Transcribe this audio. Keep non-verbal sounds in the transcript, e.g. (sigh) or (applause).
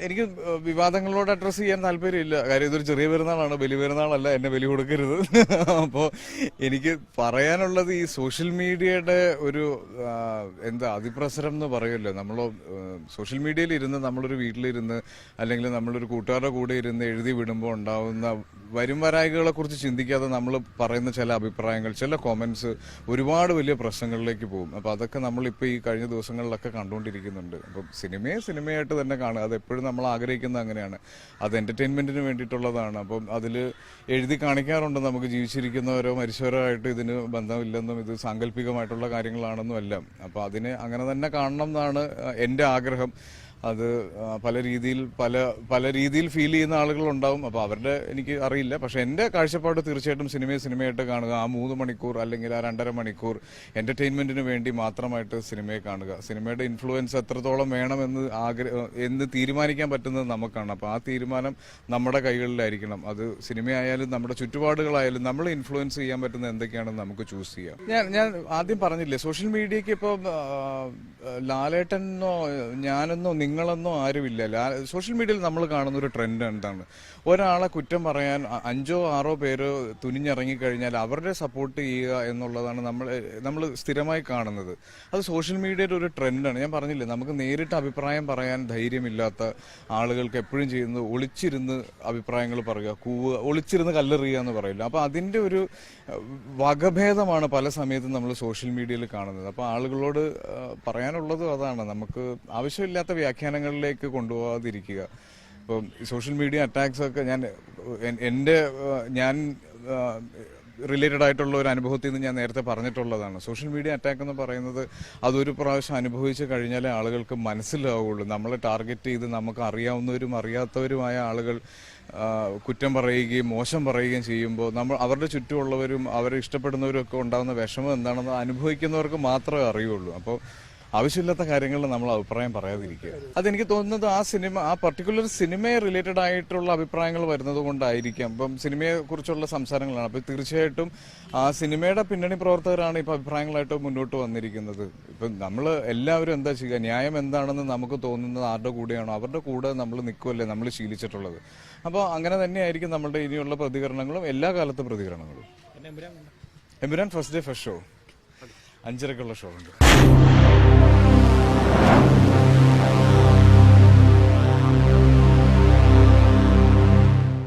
എനിക്ക് വിവാദങ്ങളോട് അഡ്രസ്സ് ചെയ്യാൻ താല്പര്യമില്ല. കാര്യം ഇതൊരു ചെറിയ പെരുന്നാളാണ്. ബലി പെരുന്നാളല്ല. എന്നെ ബലി കൊടുക്കരുത്. (laughs) അപ്പോൾ എനിക്ക് പറയാനുള്ളത് ഈ സോഷ്യൽ മീഡിയയുടെ ഒരു എന്താ അതിപ്രസരം എന്ന് പറയുമല്ലോ. നമ്മൾ സോഷ്യൽ മീഡിയയിൽ ഇരുന്ന് നമ്മളൊരു വീട്ടിലിരുന്ന് അല്ലെങ്കിൽ നമ്മളൊരു കൂട്ടുകാരുടെ കൂടെ ഇരുന്ന് എഴുതി വിടുമ്പോൾ ഉണ്ടാവുന്ന വരും വരായികളെ കുറിച്ച് ചിന്തിക്കാതെ നമ്മൾ പറയുന്ന ചില അഭിപ്രായങ്ങൾ ചില കോമൻസ് ഒരുപാട് വലിയ പ്രശ്നങ്ങളിലേക്ക് പോകും. അപ്പോൾ അതൊക്കെ നമ്മളിപ്പോൾ ഈ കഴിഞ്ഞ ദിവസങ്ങളിലൊക്കെ കണ്ടുകൊണ്ടിരിക്കുന്നുണ്ട്. അപ്പം സിനിമയെ സിനിമയായിട്ട് തന്നെ കാണുക. അത് എപ്പോഴും നമ്മൾ ആഗ്രഹിക്കുന്നത് അങ്ങനെയാണ്. അത് എന്റർടൈൻമെന്റിന് വേണ്ടിയിട്ടുള്ളതാണ്. അപ്പം അതിൽ എഴുതി കാണിക്കാറുണ്ട് നമുക്ക് ജീവിച്ചിരിക്കുന്നവരോ മരിച്ചവരോ ആയിട്ട് ഇതിന് ബന്ധമില്ലെന്നും ഇത് സാങ്കല്പികമായിട്ടുള്ള കാര്യങ്ങളാണെന്നും എല്ലാം. അപ്പോൾ അതിനെ അങ്ങനെ തന്നെ കാണണം എന്നാണ് എന്റെ ആഗ്രഹം. അത് പല രീതിയിൽ പല പല രീതിയിൽ ഫീൽ ചെയ്യുന്ന ആളുകളുണ്ടാവും. അപ്പോൾ അവരുടെ എനിക്ക് അറിയില്ല. പക്ഷേ എന്റെ കാഴ്ചപ്പാട് തീർച്ചയായിട്ടും സിനിമയെ സിനിമയായിട്ട് കാണുക ആ മൂന്ന് മണിക്കൂർ അല്ലെങ്കിൽ ആ രണ്ടര മണിക്കൂർ എന്റർടൈൻമെന്റിന് വേണ്ടി മാത്രമായിട്ട് സിനിമയെ കാണുക. സിനിമയുടെ ഇൻഫ്ലുവൻസ് എത്രത്തോളം വേണമെന്ന് ആഗ്രഹ എന്ന് തീരുമാനിക്കാൻ പറ്റുന്നത് നമുക്കാണ്. അപ്പോൾ ആ തീരുമാനം നമ്മുടെ കൈകളിലായിരിക്കണം. അത് സിനിമയായാലും നമ്മുടെ ചുറ്റുപാടുകളായാലും നമ്മൾ ഇൻഫ്ലുവൻസ് ചെയ്യാൻ പറ്റുന്ന എന്തൊക്കെയാണെന്ന് നമുക്ക് ചൂസ് ചെയ്യാം. ഞാൻ ഞാൻ ആദ്യം പറഞ്ഞില്ലേ സോഷ്യൽ മീഡിയക്ക് ഇപ്പോൾ ലാലേട്ടനോ ഞാനെന്നോ നിങ്ങളെന്നോ ആരുമില്ല. സോഷ്യൽ മീഡിയയിൽ നമ്മൾ കാണുന്ന ഒരു ട്രെൻഡ് എന്താണ്? ഒരാളെ കുറ്റം പറയാൻ അഞ്ചോ ആറോ പേര് തുനിഞ്ഞിറങ്ങിക്കഴിഞ്ഞാൽ അവരുടെ സപ്പോർട്ട് ചെയ്യുക എന്നുള്ളതാണ് നമ്മൾ നമ്മൾ സ്ഥിരമായി കാണുന്നത്. അത് സോഷ്യൽ മീഡിയയുടെ ഒരു ട്രെൻഡാണ്. ഞാൻ പറഞ്ഞില്ലേ നമുക്ക് നേരിട്ട് അഭിപ്രായം പറയാൻ ധൈര്യമില്ലാത്ത ആളുകൾക്ക് എപ്പോഴും ചെയ്യുന്നത് ഒളിച്ചിരുന്ന് അഭിപ്രായങ്ങൾ പറയുക കൂവുക ഒളിച്ചിരുന്ന് കല്ലെറിയുക എന്ന് പറയില്ല അപ്പോൾ അതിന്റെ ഒരു വകഭേദമാണ് പല സമയത്തും നമ്മൾ സോഷ്യൽ മീഡിയയിൽ കാണുന്നത്. അപ്പോൾ ആളുകളോട് പറയാനുള്ളതും അതാണ്. നമുക്ക് ആവശ്യമില്ലാത്ത വ്യാഖ്യാനങ്ങളിലേക്ക് കൊണ്ടുപോകാതിരിക്കുക. ഇപ്പം സോഷ്യൽ മീഡിയ അറ്റാക്സ് ഒക്കെ ഞാൻ എന്റെ ഞാൻ റിലേറ്റഡ് ആയിട്ടുള്ള ഒരു അനുഭവത്തിൽ നിന്ന് ഞാൻ നേരത്തെ പറഞ്ഞിട്ടുള്ളതാണ്. സോഷ്യൽ മീഡിയ അറ്റാക്ക് എന്ന് പറയുന്നത് അതൊരു പ്രാവശ്യം അനുഭവിച്ച് കഴിഞ്ഞാലേ ആളുകൾക്ക് മനസ്സിലാവുള്ളൂ. നമ്മളെ ടാർഗറ്റ് ചെയ്ത് നമുക്ക് അറിയാവുന്നവരും അറിയാത്തവരുമായ ആളുകൾ കുറ്റം പറയുകയും മോശം പറയുകയും ചെയ്യുമ്പോൾ നമ്മൾ അവരുടെ ചുറ്റുമുള്ളവരും അവരെ ഇഷ്ടപ്പെടുന്നവരും ഒക്കെ ഉണ്ടാകുന്ന വിഷമം എന്താണെന്ന് അനുഭവിക്കുന്നവർക്ക് മാത്രമേ അറിയുള്ളൂ. അപ്പോൾ ആവശ്യമില്ലാത്ത കാര്യങ്ങളിൽ നമ്മൾ അഭിപ്രായം പറയാതിരിക്കുക. അതെനിക്ക് തോന്നുന്നത് ആ സിനിമ ആ പർട്ടിക്കുലർ സിനിമയെ റിലേറ്റഡ് ആയിട്ടുള്ള അഭിപ്രായങ്ങൾ വരുന്നത് കൊണ്ടായിരിക്കാം. ഇപ്പം സിനിമയെ കുറിച്ചുള്ള സംസാരങ്ങളാണ്. അപ്പോൾ തീർച്ചയായിട്ടും ആ സിനിമയുടെ പിന്നണി പ്രവർത്തകരാണ് ഇപ്പം അഭിപ്രായങ്ങളായിട്ട് മുന്നോട്ട് വന്നിരിക്കുന്നത്. ഇപ്പം നമ്മൾ എല്ലാവരും എന്താ ചെയ്യുക? ന്യായം എന്താണെന്ന് നമുക്ക് തോന്നുന്നത് ആരുടെ കൂടെയാണോ? അവരുടെ കൂടെ നമ്മൾ നിൽക്കുമല്ലേ നമ്മൾ ശീലിച്ചിട്ടുള്ളത്. അപ്പോൾ അങ്ങനെ തന്നെയായിരിക്കും നമ്മുടെ ഇനിയുള്ള പ്രതികരണങ്ങളും എല്ലാ കാലത്തും പ്രതികരണങ്ങളും. Empuraan first day first show അഞ്ചരക്കുള്ള show ഉണ്ട്.